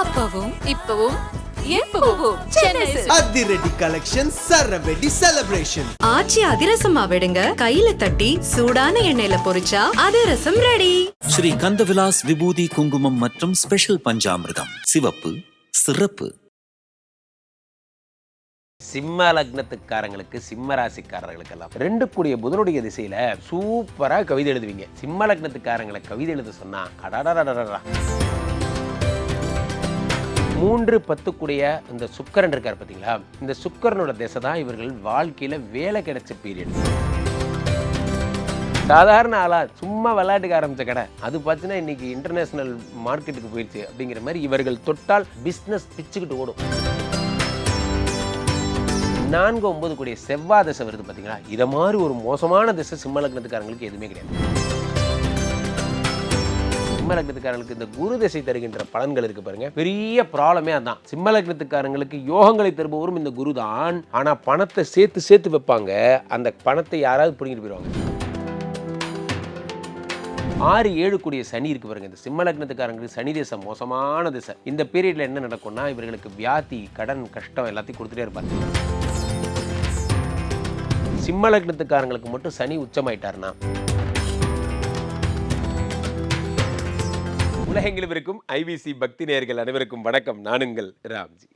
அப்பவும் இப்பவும் எப்பவும் சென்னை. அதிரடி கலெக்ஷன் சரவெடி செலிப்ரேஷன் ஆச்சி அதிரசமா விடுங்க. கையில தட்டி சூடான எண்ணெயில பொரிச்சா அதிரசம் ரெடி ஸ்ரீ கந்தவிலாஸ் விபூதி குங்குமம் மற்றும் ஸ்பெஷல் பஞ்சாமிர்தம். சிவப்பு சிறப்பு. சிம்ம லக்னத்துக்காரங்களுக்கு சிம்ம ராசிக்காரர்களுக்கெல்லாம் ரெண்டு கூடிய புதனுடைய திசையில சூப்பரா கவிதை எழுதுவீங்க. சிம்ம லக்னத்துக்காரங்களை கவிதை எழுத சொன்னா அடாடாடாடாடா மூன்று பத்துக்குடைய இந்த சுக்கரன் இருக்கார் பார்த்தீங்களா இந்த சுக்கரனோட திசை தான் இவர்கள் வாழ்க்கையில வேலை கிடைச்ச பீரியட் சாதாரண ஆளா சும்மா விளையாட்டுக்கு ஆரம்பிச்ச கடை. அது பார்த்தீங்கன்னா இன்னைக்கு இன்டர்நேஷனல் மார்க்கெட்டுக்கு போயிடுச்சு அப்படிங்கிற மாதிரி இவர்கள் தொட்டால் பிஸ்னஸ் பிச்சுக்கிட்டு ஓடும். நான்கு ஒன்பது கூடிய செவ்வாய் திசை வருது பார்த்தீங்களா இதை மாதிரி ஒரு மோசமான திசை சிம்ம லக்னத்துக்காரங்களுக்கு எதுவுமே கிடையாது. சிம்ம லக்னத்துக்காரங்களுக்கு இந்த குரு திசை தருகின்ற பலன்கள் இருக்கு பாருங்க. பெரிய ப்ராப்ளமே அதான். சிம்ம லக்னத்துக்காரங்களுக்கு யோகங்களை தருபவரும் இந்த குரு தான் ஆனா பணத்தை சேர்த்து சேர்த்து வைப்பாங்க. அந்த பணத்தை யாராவது பிடிங்கிட்டு போயிடுவாங்க ஆறு ஏழு கூடிய சனி இருக்கு பாருங்க. இந்த சிம்ம லக்னத்துக்காரங்களுக்கு சனி தேசம் மோசமான திசை. இந்த பீரியட்ல என்ன நடக்கும்னா இவர்களுக்கு வியாதி கடன் கஷ்டம் எல்லாத்தையும் கொடுத்துட்டே இருப்பாங்க. சிம்ம லக்னத்துக்காரங்களுக்கு மட்டும் சனி உச்சமாயிட்டாருன்னா உலகெங்கிலும் இருக்கும் ஐபிசி பக்தி நேயர்கள் அனைவருக்கும் வணக்கம். நானுங்கள் ராம்ஜி.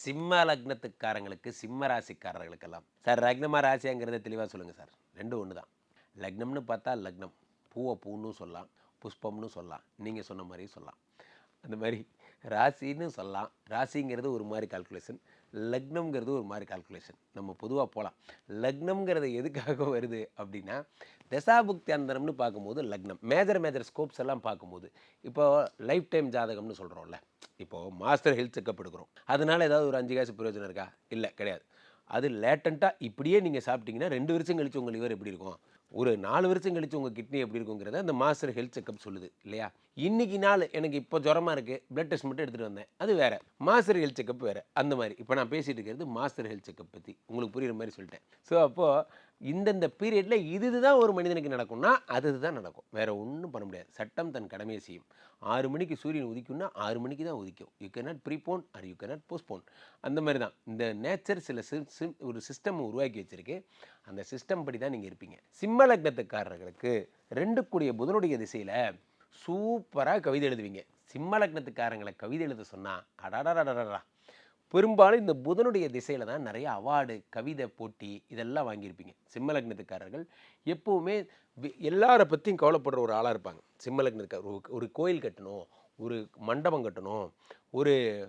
சிம்ம லக்னத்துக்காரங்களுக்கு சிம்ம ராசிக்காரர்களுக்கெல்லாம் சார் லக்னமா ராசியாங்கிறத தெளிவாக சொல்லுங்கள் சார். ரெண்டும் ஒன்று தான் லக்னம்னு பார்த்தா லக்னம். பூவை பூன்னு சொல்லலாம் புஷ்பம்னு சொல்லலாம் நீங்கள் சொன்ன மாதிரியும் சொல்லலாம். அந்த மாதிரி ராசின்னு சொல்லலாம். ராசிங்கிறது ஒரு மாதிரி கால்குலேஷன் லக்னம்ங்கிறது ஒரு மாதிரி கால்குலேஷன் நம்ம பொதுவாக போகலாம் லக்னம்ங்கிறது எதுக்காக வருது அப்படின்னா தசாபுக்தி அந்தரம்னு பார்க்கும்போது லக்னம். மேஜர் மேஜர் ஸ்கோப்ஸ் எல்லாம் பார்க்கும்போது. இப்போ லைஃப் டைம் ஜாதகம்னு சொல்கிறோம்ல இப்போது மாஸ்டர் ஹெல்த் செக்கப் எடுக்கிறோம். அதனால் ஏதாவது ஒரு அஞ்சு காசு பிரயோஜனம் இருக்கா? இல்லை கிடையாது. அது லேட்டண்ட்டாக இப்படியே நீங்கள் சாப்பிட்டீங்கன்னா ரெண்டு வருஷம் கழிச்சு உங்கள் லிவர் எப்படி இருக்கும்? ஒரு நாலு வருஷம் கழித்து உங்கள் கிட்னி எப்படி இருக்குங்கிறத அந்த மாஸ்டர் ஹெல்த் செக்கப் சொல்லுது இல்லையா? இன்னைக்கு நாள் எனக்கு இப்போ ஜுரமாக இருக்குது பிளட் டெஸ்ட் மட்டும் எடுத்துகிட்டு வந்தேன். அது வேறு. மாஸ்டர் ஹெல்த் செக்கப் வேறு. அந்த மாதிரி. இப்போ நான் பேசிகிட்டு இருக்கிறது மாஸ்டர் ஹெல்த் செக்கப் பற்றி உங்களுக்கு புரிகிற மாதிரி சொல்லிட்டேன். ஸோ அப்போது இந்தந்த பீரியடில் இது இதுதான் ஒரு மனிதனுக்கு நடக்கும்னா அது இதுதான் நடக்கும். வேறு ஒன்றும் பண்ண முடியாது. சட்டம் தன் கடமையை செய்யும். ஆறு மணிக்கு சூரியன் உதிக்கும்னா ஆறு மணிக்கு தான் உதிக்கும். You can not prepone or you can not postpone அந்த மாதிரி தான். இந்த நேச்சர் சில சி- ஒரு சிஸ்டம் உருவாக்கி வச்சுருக்கு. அந்த சிஸ்டம் படி தான் நீங்கள் இருப்பீங்க. சிம்ம லக்னத்துக்காரர்களுக்கு ரெண்டு கூடிய புதனுடைய திசையில் சூப்பராக கவிதை எழுதுவீங்க. சிம்ம லக்னத்துக்காரங்களை கவிதை எழுத சொன்னால் அடாடாடாடா பெரும்பாலும் இந்த புதனுடைய திசையில் தான் நிறைய அவார்டு கவிதை போட்டி இதெல்லாம் வாங்கியிருப்பீங்க. சிம்ம லக்னத்துக்காரர்கள் எப்போவுமே எல்லாரை பற்றியும் கவலைப்படுற ஒரு ஆளாக இருப்பாங்க. சிம்மலக்னத்துக்கார் ஒரு- ஒரு கோயில் கட்டணும் ஒரு மண்டபம் கட்டணும் ஒரு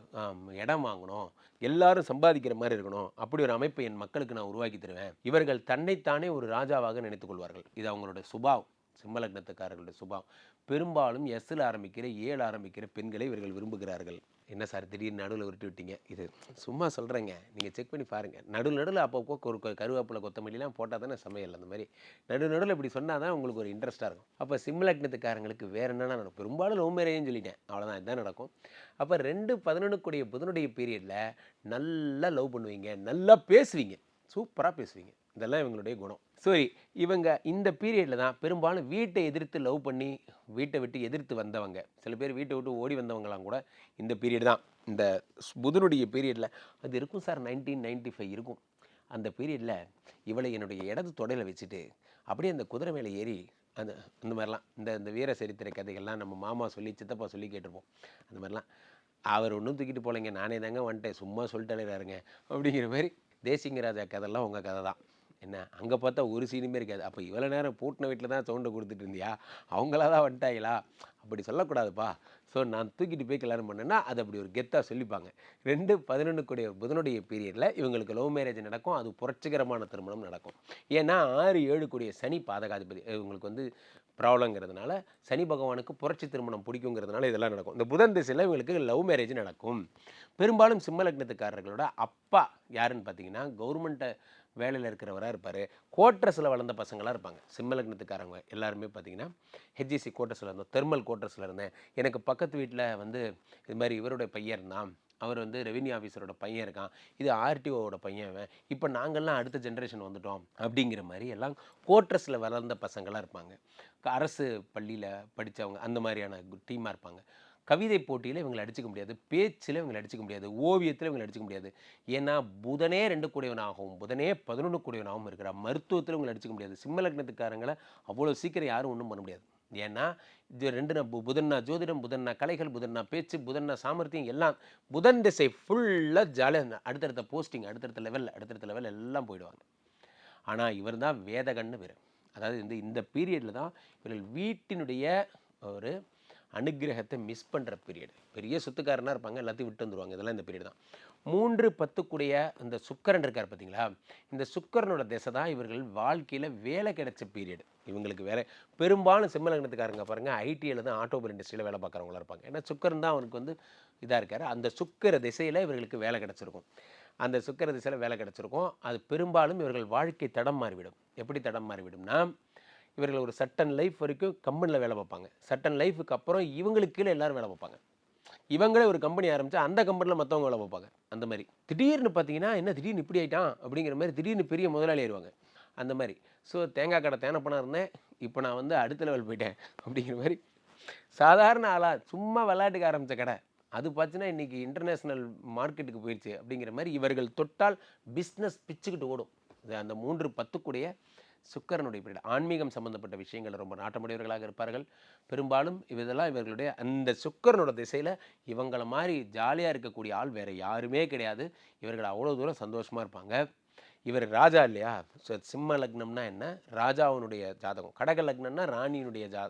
இடம் வாங்கணும் எல்லாரும் சம்பாதிக்கிற மாதிரி இருக்கணும். அப்படி ஒரு அமைப்பை என் மக்களுக்கு நான் உருவாக்கி தருவேன். இவர்கள் தன்னைத்தானே ஒரு ராஜாவாக நினைத்துக் கொள்வார்கள் இது அவங்களோட சுபாவம். சிம்ம லக்னத்துக்காரர்களுடைய சுபாவம். பெரும்பாலும் எஸ்ஸில் ஆரம்பிக்கிற ஏழு ஆரம்பிக்கிற பெண்களை இவர்கள் விரும்புகிறார்கள். என்ன சார் திடீர்னு நடுவில் விட்டு விட்டீங்க? இது சும்மா சொல்கிறேங்க நீங்கள் செக் பண்ணி பாருங்கள் நடுவில் நடுவில் அப்பப்போ ஒரு கருவேப்பிலை கொத்தமல்லிலாம் போட்டால் தானே சமையல் அந்த மாதிரி. நடு நடுவில் இப்படி சொன்னால் தான் உங்களுக்கு ஒரு இன்ட்ரெஸ்ட்டாக இருக்கும். அப்போ சிம்லக்னத்துக்காரங்களுக்கு வேறு என்னென்ன நடக்கும்? பெரும்பாலும் லவ் மேரேஜ்னு சொல்லிட்டேன். அவ்வளோதான் இதுதான் நடக்கும். அப்போ ரெண்டு பதினொன்றுக்குடைய புதனுடைய பீரியடில் நல்லா லவ் பண்ணுவீங்க. நல்லா பேசுவீங்க. சூப்பராக பேசுவீங்க. இதெல்லாம் இவங்களுடைய குணம். சரி இவங்க இந்த பீரியடில் தான் பெரும்பாலும் வீட்டை எதிர்த்து லவ் பண்ணி வீட்டை விட்டு எதிர்த்து வந்தவங்க. சில பேர் வீட்டை விட்டு ஓடி வந்தவங்களாம் கூட இந்த பீரியட் தான். இந்த புதனுடைய பீரியடில் அது இருக்கும் சார் நைன்டீன் நைன்டி ஃபைவ் இருக்கும். அந்த பீரியடில் இவளை என்னுடைய இடது தொடையில் வச்சுட்டு அப்படியே அந்த குதிரை மேலே ஏறி அந்த அந்த மாதிரிலாம் இந்த இந்த வீர சரித்திர கதைகள்லாம் நம்ம மாமா சொல்லி சித்தப்பா சொல்லி கேட்டிருப்போம். அந்த மாதிரிலாம் அவர் ஒன்றும் தூக்கிட்டு போகலைங்க நானே தாங்க வந்துட்டேன் சும்மா சொல்லிட்டு அலையிறாருங்க அப்படிங்கிற மாதிரி தேசிங்க ராஜா கதைலாம் உங்கள் கதை தான். என்ன? அங்கே பார்த்தா ஒரு சீனுமே இருக்காது. அப்போ இவ்வளோ நேரம் பூட்டின வீட்டில் தான் சவுண்டை கொடுத்துட்டு இருந்தியா? அவங்களா தான் வந்துட்டாங்களா? அப்படி சொல்லக்கூடாதுப்பா. ஸோ நான் தூக்கிட்டு போய் கல்யாணம் பண்ணேன்னா அது அப்படி ஒரு கெத்தாக சொல்லிப்பாங்க. ரெண்டு பதினொன்றுக்குடைய புதனுடைய பீரியடில் இவங்களுக்கு லவ் மேரேஜ் நடக்கும். அது புரட்சிகரமான திருமணம் நடக்கும். ஏன்னா ஆறு ஏழு கூடிய சனி பாதகாதிபதி இவங்களுக்கு வந்து ப்ராப்ளங்கிறதுனால சனி பகவானுக்கு புரட்சி திருமணம் பிடிக்குங்கிறதுனால இதெல்லாம் நடக்கும். இந்த புதன் திசையில் இவங்களுக்கு லவ் மேரேஜ் நடக்கும். பெரும்பாலும் சிம்ம லக்னத்துக்காரர்களோட அப்பா யாருன்னு பார்த்தீங்கன்னா கவர்மெண்ட்டை வேலையில் இருக்கிறவராக இருப்பார். கோட்ரஸில் வளர்ந்த பசங்களாக இருப்பாங்க. சிம்மலக்னத்துக்காரங்க எல்லாருமே பார்த்தீங்கன்னா ஹெச்ஜிசி கோட்ரஸில் இருந்தோம். தெர்மல் கோட்ரஸில் இருந்தேன். எனக்கு பக்கத்து வீட்டில் வந்து இது மாதிரி இவருடைய பையன் இருந்தான். அவர் வந்து ரெவென்யூ ஆஃபீஸரோட பையன் இருக்கான். இது ஆர்டிஓவோட பையன் இப்போ நாங்கள்லாம் அடுத்த ஜென்ரேஷன் வந்துட்டோம் அப்படிங்கிற மாதிரி எல்லாம் கோட்ரஸில் வளர்ந்த பசங்களாக இருப்பாங்க. அரசு பள்ளியில் படித்தவங்க அந்த மாதிரியான டீமாக இருப்பாங்க. கவிதை போட்டியில் இவங்களை அடிச்சுக்க முடியாது. பேச்சில் இவங்களை அடிச்சுக்க முடியாது. ஓவியத்தில் இவங்களை அடிச்சுக்க முடியாது. ஏன்னா புதனே ரெண்டு கூடியவனாகவும் புதனே பதினொன்று கூடியவனாகவும் இருக்கிற மருத்துவத்தில் இவங்களை அடிச்சுக்க முடியாது. சிம்ம லக்னத்துக்காரங்களை அவ்வளோ சீக்கிரம் யாரும் ஒன்றும் பண்ண முடியாது. ஏன்னா இது ரெண்டு நான் பு- புதன்னா ஜோதிடம் புதன்னா கலைகள் புதன்னா பேச்சு புதன்னா சாமர்த்தியம் எல்லாம் புதன் திசை ஃபுல்லாக ஜாலியாக அடுத்தடுத்த போஸ்டிங் அடுத்தடுத்த லெவல் அடுத்தடுத்த லெவல் எல்லாம் போயிடுவாங்க. ஆனால் இவர் தான் வேதகன்னு பேர். அதாவது இந்த இந்த பீரியடில் தான் இவர்கள் வீட்டினுடைய ஒரு அனுக்கிரகத்தை மிஸ் பண்ணுற பீரியட் பெரிய சொத்துக்காரனாக இருப்பாங்க எல்லாத்தையும் விட்டு வந்துருவாங்க. இதெல்லாம் இந்த பீரியட் தான். மூன்று பத்துக்குடைய இந்த சுக்கரன் இருக்கார் பார்த்தீங்களா இந்த சுக்கரனோட திசை தான் இவர்கள் வாழ்க்கையில் வேலை கிடைச்ச பீரியட் இவங்களுக்கு வேலை பெரும்பாலும் சிம்மலக்னத்துக்காரங்க பாருங்கள் ஐடியில் தான் ஆட்டோமொபைல் இண்டஸ்ட்ரியில் வேலை பார்க்குறவங்களா இருப்பாங்க. ஏன்னா சுக்கரன் தான் அவனுக்கு வந்து இதாக இருக்கார். அந்த சுக்கர திசையில் இவர்களுக்கு வேலை கிடச்சிருக்கும். அந்த சுக்கர திசையில் வேலை கிடச்சிருக்கும். அது பெரும்பாலும் இவர்கள் வாழ்க்கை தடம் மாறிவிடும். எப்படி தடம் மாறிவிடும்னா இவர்கள் ஒரு சட்டன் லைஃப் வரைக்கும் கம்பெனியில் வேலை பார்ப்பாங்க. சட்டன் லைஃபுக்கு அப்புறம் இவங்களுக்கு கீழே எல்லாரும் வேலை பார்ப்பாங்க. இவங்களே ஒரு கம்பெனி ஆரம்பித்தா அந்த கம்பெனியில் மற்றவங்க வேலை பார்ப்பாங்க. அந்த மாதிரி. திடீர்னு பார்த்தீங்கன்னா என்ன திடீர்னு இப்படி ஆகிட்டான் அப்படிங்கிற மாதிரி திடீர்னு பெரிய முதலாளி ஆயிடுவாங்க அந்த மாதிரி. ஸோ தேங்காய் கடை தேனப்பனா இருந்தேன். இப்போ நான் வந்து அடுத்த லெவல் போயிட்டேன் அப்படிங்கிற மாதிரி. சாதாரண ஆளாக சும்மா விளையாட்டுக்கு ஆரம்பித்த கடை. அது பார்த்தினா இன்றைக்கி இன்டர்நேஷ்னல் மார்க்கெட்டுக்கு போயிடுச்சு அப்படிங்கிற மாதிரி இவர்கள் தொட்டால் பிஸ்னஸ் பிச்சுக்கிட்டு ஓடும். இது அந்த மூன்று பத்துக்குடைய சுக்கரனுடைய பீரியட் ஆன்மீகம் சம்பந்தப்பட்ட விஷயங்கள் ரொம்ப நாட்டமுடையவர்களாக இருப்பார்கள். பெரும்பாலும் இதெல்லாம் இவர்களுடைய அந்த சுக்கரனோட திசையில் இவங்களை மாதிரி ஜாலியாக இருக்கக்கூடிய ஆள் வேறு யாருமே கிடையாது. இவர்கள் அவ்வளோ தூரம் சந்தோஷமாக இருப்பாங்க. இவர் ராஜா இல்லையா? ஸோ சிம்ம லக்னம்னா என்ன? ராஜாவினுடைய ஜாதகம். கடக லக்னம்னா ராணியினுடைய ஜா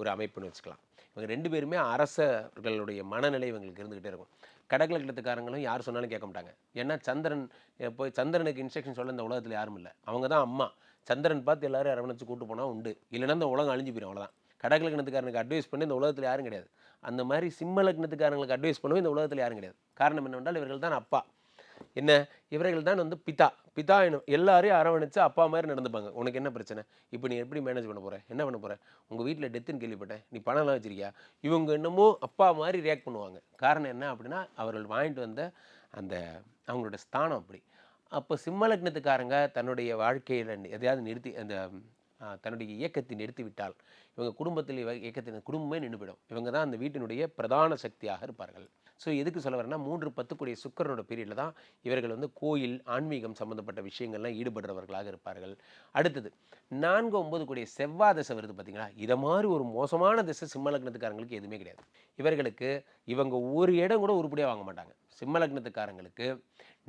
ஒரு அமைப்புன்னு வச்சுக்கலாம். இவங்க ரெண்டு பேருமே அரசர்களுடைய மனநிலை இவங்களுக்கு இருந்துக்கிட்டே இருக்கும். கடக லக்னத்துக்காரங்களும் யார் சொன்னாலும் கேட்க மாட்டாங்க. ஏன்னா சந்திரன் போய் சந்திரனுக்கு இன்ஸ்ட்ரக்ஷன் சொல்ல இந்த உலகத்தில் யாரும் இல்லை. அவங்க தான் அம்மா. சந்திரன் பார்த்து எல்லாரும் அரவணைச்சு கூட்டு போனால் உண்டு. இல்லைன்னா இந்த உலகம் அழிஞ்சு போயிடும் அவ்வளோதான் கடக லக்னத்துக்காரனுக்கு அட்வைஸ் பண்ணி இந்த உலகத்தில் யாரும் கிடையாது. அந்த மாதிரி சிம்ம லக்னத்துக்காரங்களுக்கு அட்வைஸ் பண்ணவும் இந்த உலகத்தில் யாரும் கிடையாது. காரணம் என்னவென்றால் இவர்கள் தான் அப்பா. என்ன? இவர்கள் தான் வந்து பிதா. பிதா எனும் எல்லாரையும் அரவணைச்சு அப்பா மாதிரி நடந்துப்பாங்க. உனக்கு என்ன பிரச்சனை? இப்போ நீ எப்படி மேனேஜ் பண்ண போகிற என்ன பண்ண போகிற உங்கள் வீட்டில் டெத்துன்னு கேள்விப்பட்டேன். நீ பணம்லாம் வச்சிருக்கியா? இவங்க என்னமோ அப்பா மாதிரி ரியாக்ட் பண்ணுவாங்க. காரணம் என்ன அப்படின்னா அவர்கள் வாங்கிட்டு வந்த அந்த அவங்களோட ஸ்தானம் அப்படி. அப்போ சிம்மலக்னத்துக்காரங்க தன்னுடைய வாழ்க்கையில் எதையாவது நிறுத்தி அந்த தன்னுடைய இயக்கத்தை நிறுத்திவிட்டால் இவங்க குடும்பத்தில் இவ இயக்கத்தின் குடும்பமே நின்றுவிடும். இவங்க தான் அந்த வீட்டினுடைய பிரதான சக்தியாக இருப்பார்கள். ஸோ எதுக்கு சொல்ல வரேன்னா மூன்று பத்துக்குடைய சுக்கரனோட பீரியடில் தான் இவர்கள் வந்து கோயில் ஆன்மீகம் சம்மந்தப்பட்ட விஷயங்கள்லாம் ஈடுபடுறவர்களாக இருப்பார்கள். அடுத்தது நான்கு ஒன்பது கூடிய செவ்வாய் தசை வருது பார்த்தீங்களா இதை மாதிரி ஒரு மோசமான திசை சிம்மலக்னத்துக்காரங்களுக்கு எதுவுமே கிடையாது. இவர்களுக்கு இவங்க ஒரு இடம் கூட உருப்படியாக வாங்க மாட்டாங்க. சிம்ம லக்னத்துக்காரங்களுக்கு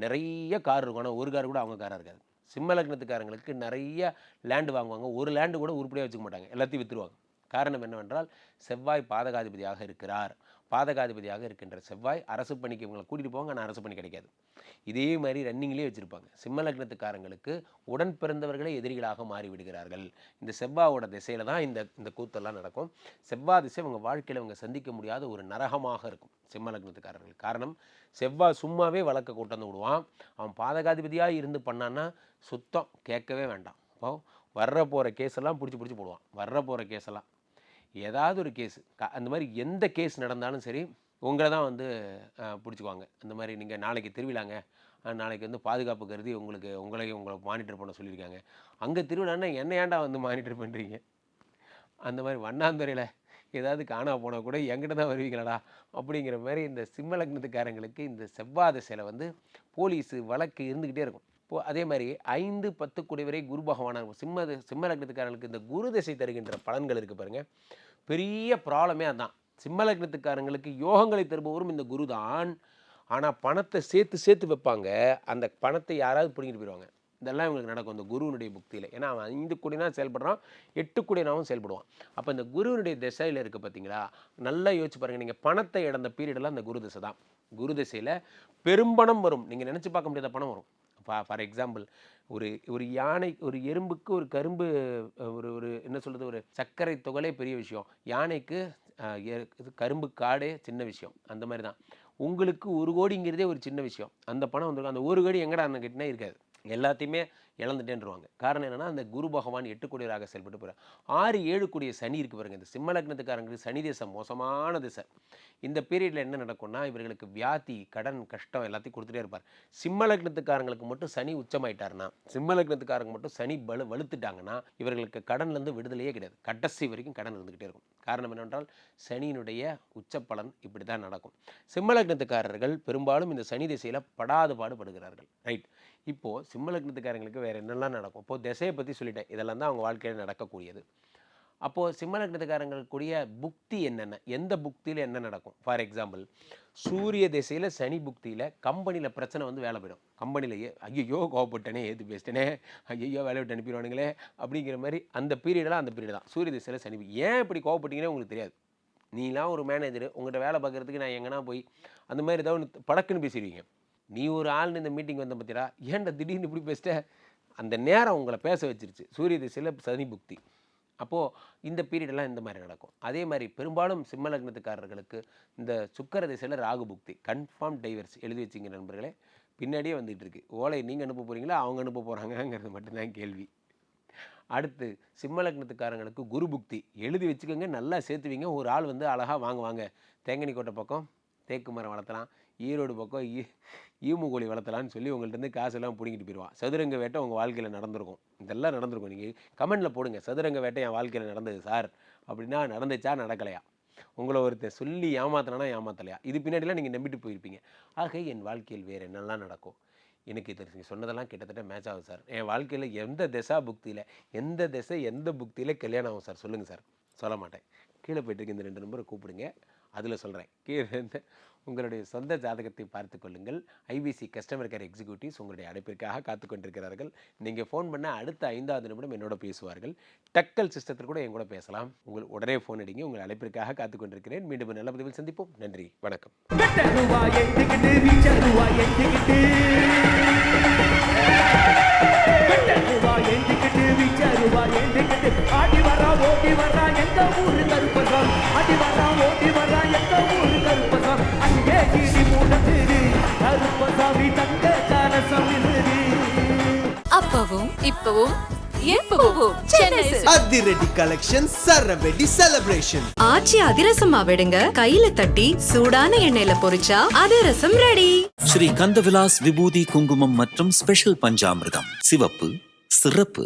நிறைய கார் இருக்கும். ஆனால் ஒரு கார் கூட அவங்க காராக இருக்காது. சிம்ம லக்னத்துக்காரங்களுக்கு நிறைய லேண்டு வாங்குவாங்க. ஒரு லேண்டு கூட உருப்படியாக வச்சுக்க மாட்டாங்க. எல்லாத்தையும் விற்றுருவாங்க காரணம் என்னவென்றால் செவ்வாய் பாதகாதிபதியாக இருக்கிறார். பாதகாதிபதியாக இருக்கின்ற செவ்வாய் அரசு பணிக்கு இவங்களை கூட்டிகிட்டு போவாங்க ஆனால் அரசு பணி கிடைக்காது. இதே மாதிரி ரன்னிங்லேயே வச்சுருப்பாங்க. சிம்ம லக்னத்துக்காரங்களுக்கு உடன் பிறந்தவர்களே எதிரிகளாக மாறிவிடுகிறார்கள் இந்த செவ்வாவோட திசையில் தான் இந்த இந்த கூத்தெல்லாம் நடக்கும். செவ்வாய் திசை அவங்க வாழ்க்கையில் அவங்க சந்திக்க முடியாத ஒரு நரகமாக இருக்கும் சிம்ம லக்னத்துக்காரர்கள். காரணம் செவ்வாய் சும்மாவே வழக்க கூட்டம் விடுவான். அவன் பாதகாதிபதியாக இருந்து பண்ணான்னா சுத்தம் கேட்கவே வேண்டாம். அப்போ வர்ற போகிற கேஸெல்லாம் பிடிச்சி பிடிச்சி போடுவான். வர்ற போகிற கேஸெல்லாம் ஏதாவது ஒரு கேஸ். அந்த மாதிரி எந்த கேஸ் நடந்தாலும் சரி உங்களை தான் வந்து பிடிச்சிக்குவாங்க. அந்த மாதிரி நீங்கள் நாளைக்கு திருவிழாங்க. நாளைக்கு வந்து பாதுகாப்பு கருதி உங்களுக்கு உங்களையும் உங்களை மானிட்டர் பண்ண சொல்லியிருக்காங்க. அங்கே திருவிழான்னா என்ன ஏன்டா வந்து மானிட்டர் பண்ணுறீங்க அந்த மாதிரி வண்ணாந்துறையில் ஏதாவது காணா போனால் கூட எங்கிட்ட தான் வருவீங்களடா? அப்படிங்கிற மாதிரி இந்த சிம்ம லக்னத்துக்காரங்களுக்கு இந்த செவ்வாத சிலை வந்து போலீஸு வழக்கு இருந்துக்கிட்டே இருக்கும். இப்போ அதே மாதிரி ஐந்து பத்து குடி வரை குரு பகவானாக இருக்கும் சிம்ம சிம்ம லக்னத்துக்காரங்களுக்கு இந்த குரு திசை தருகின்ற பலன்கள் இருக்குது பாருங்கள் பெரிய ப்ராப்ளமே அதான். சிம்ம லக்னத்துக்காரங்களுக்கு யோகங்களை தருபவரும் இந்த குரு தான். ஆனால் பணத்தை சேர்த்து சேர்த்து வைப்பாங்க. அந்த பணத்தை யாராவது பிடிங்கிட்டு போயிடுவாங்க இதெல்லாம் இவங்களுக்கு நடக்கும். இந்த குருவினுடைய புக்தியில். ஏன்னா அவன் ஐந்து கோடினா செயல்படுறான் எட்டு கோடினாவும் செயல்படுவான். அப்போ இந்த குருவினுடைய திசையில் இருக்குது பார்த்தீங்களா நல்லா யோசிச்சு பாருங்கள் நீங்கள் பணத்தை இழந்த பீரியடெல்லாம் அந்த குரு திசை தான். குரு திசையில் பெரும்பணம் வரும். நீங்கள் நினச்சி பார்க்க முடியாத பணம் வரும். ஃபா ஃபார் எக்ஸாம்பிள் ஒரு ஒரு யானை ஒரு எறும்புக்கு ஒரு கரும்பு ஒரு ஒரு என்ன சொல்கிறது ஒரு சர்க்கரை தொகலே பெரிய விஷயம். யானைக்கு இது கரும்பு காடே சின்ன விஷயம். அந்த மாதிரி தான். உங்களுக்கு ஒரு கோடிங்கிறதே ஒரு சின்ன விஷயம். அந்த பணம் வந்துருக்கும் அந்த ஒரு கோடி எங்கடா கேட்டினா இருக்காது. எல்லாத்தையுமே இழந்துட்டேன்ருவாங்க. காரணம் என்னென்னா அந்த குரு பகவான் எட்டு கோடியராக செயல்பட்டு போகிறார் ஆறு ஏழு கோடிய சனி இருக்கு பாருங்க. இந்த சிம்ம லக்னத்துக்காரங்களுக்கு சனி தேசம் மோசமான திசை. இந்த பீரியடில் என்ன நடக்கும்னா இவர்களுக்கு வியாதி கடன் கஷ்டம் எல்லாத்தையும் கொடுத்துட்டே இருப்பார். சிம்ம லக்னத்துக்காரங்களுக்கு மட்டும் சனி உச்சமாயிட்டாருன்னா சிம்ம லக்னத்துக்காரங்க மட்டும் சனி வலு வலுத்துட்டாங்கன்னா இவர்களுக்கு கடன்லேருந்து விடுதலையே கிடையாது. கடைசி வரைக்கும் கடன் இருந்துக்கிட்டே இருக்கும். காரணம் என்னவென்றால் சனியினுடைய உச்ச பலன் இப்படி தான் நடக்கும். சிம்ம லக்னத்துக்காரர்கள் பெரும்பாலும் இந்த சனி திசையில் படாது பாடுபடுகிறார்கள். ரைட். இப்போது சிம்ம லக்னத்துக்காரங்களுக்கு வேறு என்னெல்லாம் நடக்கும்? இப்போது திசையை பற்றி சொல்லிட்டேன். இதெல்லாம் தான் அவங்க வாழ்க்கையில் நடக்கக்கூடியது. அப்போது சிம்ம லக்னத்துக்காரங்களுக்கு புக்தி என்னென்ன? எந்த புக்தியில் என்ன நடக்கும்? ஃபார் எக்ஸாம்பிள் சூரிய திசையில் சனி புக்தியில் கம்பெனியில் பிரச்சனை வந்து வேலை போயிடும். கம்பெனிலேயே ஐயோ கோவப்பட்டனே ஏது பேசிட்டேனே ஐயோ வேலை விட்டு அனுப்பிடுவானுங்களே அப்படிங்கிற மாதிரி அந்த பீரியடெலாம் அந்த பீரியட் தான். சூரிய திசையில் சனி ஏன் இப்படி கோவப்பட்டீங்கன்னே உங்களுக்கு தெரியாது. நீலாம் ஒரு மேனேஜர் உங்கள்கிட்ட வேலை பார்க்குறதுக்கு நான் எங்கன்னா போய் அந்த மாதிரி ஏதாவது ஒன்று படக்குன்னு பேசிடுவீங்க. நீ ஒரு ஆள்னு இந்த மீட்டிங் வந்த பத்திரா ஏன்டா திடீர்னு இப்படி பேசிட்ட அந்த நேரம் உங்களை பேச வச்சிருச்சு. சூரிய திசையில் சனி புக்தி. அப்போது இந்த பீரியடெல்லாம் இந்த மாதிரி நடக்கும். அதே மாதிரி பெரும்பாலும் சிம்ம லக்னத்துக்காரர்களுக்கு இந்த சுக்கர திசையில் ராகு புக்தி கன்ஃபார்ம் டைவர்ஸ் எழுதி வச்சிங்க நண்பர்களே. பின்னாடியே வந்துகிட்டு இருக்கு. ஓலை நீங்கள் அனுப்ப போகிறீங்களா அவங்க அனுப்ப போகிறாங்கங்கிறது மட்டும்தான் கேள்வி. அடுத்து சிம்ம லக்னத்துக்காரங்களுக்கு குரு புக்தி. எழுதி வச்சுக்கோங்க நல்லா சேர்த்துவீங்க. ஒரு ஆள் வந்து அழகாக வாங்குவாங்க. தேங்கனி கோட்டை பக்கம் தேக்கு மரம் வளர்த்தலாம். ஈரோடு பக்கம் ஈ ஈமு கோழி வளர்த்தலான்னு சொல்லி உங்கள்கிட்ட காசெல்லாம் பிடிங்கிட்டு போயிடுவான் சதுரங்க வேட்டை உங்கள் வாழ்க்கையில் நடந்திருக்கும். இதெல்லாம் நடந்திருக்கும். நீங்கள் கமெண்டில் போடுங்க. சதுரங்க வேட்டை என் வாழ்க்கையில் நடந்தது சார். அப்படின்னா நடந்துச்சா நடக்கலையா? உங்களை ஒருத்தர் சொல்லி ஏமாத்தினா ஏமாத்தலையா? இது பின்னாடிலாம் நீங்கள் நம்பிட்டு போயிருப்பீங்க. ஆக என் வாழ்க்கையில் வேறு என்னெல்லாம் நடக்கும்? எனக்கு இது நீங்கள் சொன்னதெல்லாம் கிட்டத்தட்ட மேட்ச் ஆகும் சார். என் வாழ்க்கையில் எந்த திசா புக்தியில் எந்த திசை எந்த புக்தியில் கல்யாணம் ஆகும் சார்? சொல்லுங்கள் சார். சொல்ல மாட்டேன். கீழே போயிட்டுருக்கு இந்த ரெண்டு நம்பரை கூப்பிடுங்க. அதில் சொல்கிறேன் கீழே இருந்து உங்களுடைய சொந்த ஜாதகத்தை பார்த்து கொள்ளுங்கள். ஐபிசி கஸ்டமர் கேர் எக்ஸிக்யூட்டிவ்ஸ் உங்களுடைய அழைப்பிற்காக காத்து கொண்டிருக்கிறார்கள். நீங்கள் ஃபோன் பண்ண அடுத்த ஐந்தாவது நிமிடம் என்னோட பேசுவார்கள். டக்கல் சிஸ்டத்தில் கூட என் கூட பேசலாம். உங்கள் உடனே ஃபோன் அடிங்க. உங்கள் அழைப்பிற்காக காத்து கொண்டிருக்கிறேன். மீண்டும் நல்ல பதிவில் சந்திப்போம். நன்றி. வணக்கம். ஆடி வரா ஓடி வரா எந்த ஊரு கருப்பசாமி ஆடி வரா ஓடி வரா. அப்பவும் இப்பவும் எப்பவும் சென்னை சில்க்ஸ். அதிரடி கலெக்ஷன் சரவெடி செலிப்ரேஷன் ஆச்சி அதிரசமா விடுங்க. கையில தட்டி சூடான எண்ணெயில பொரிச்சா அதிரசம் ரெடி ஸ்ரீ கந்தவிலாஸ் விபூதி குங்குமம் மற்றும் ஸ்பெஷல் பஞ்சாமிர்தம். சிவப்பு சிறப்பு.